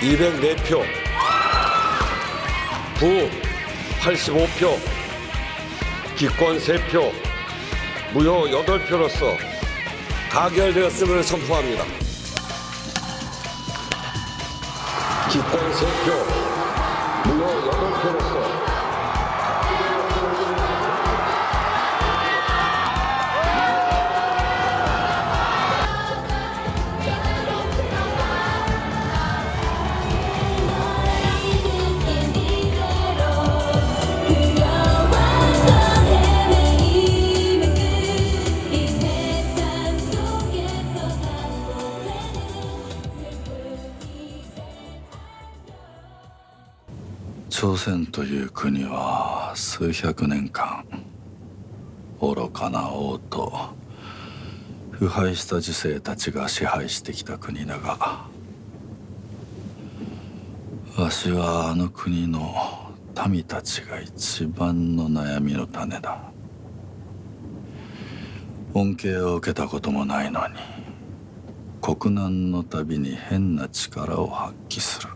204표. 부 85표. 기권 3표. 무효 8표로서 가결되었음을 선포합니다. 기권 3표. 무효 8표로서 朝鮮という国は数百年間愚かな王と腐敗した時世たちが支配してきた国だがわしはあの国の民たちが一番の悩みの種だ。恩恵を受けたこともないのに国難のたびに変な力を発揮する。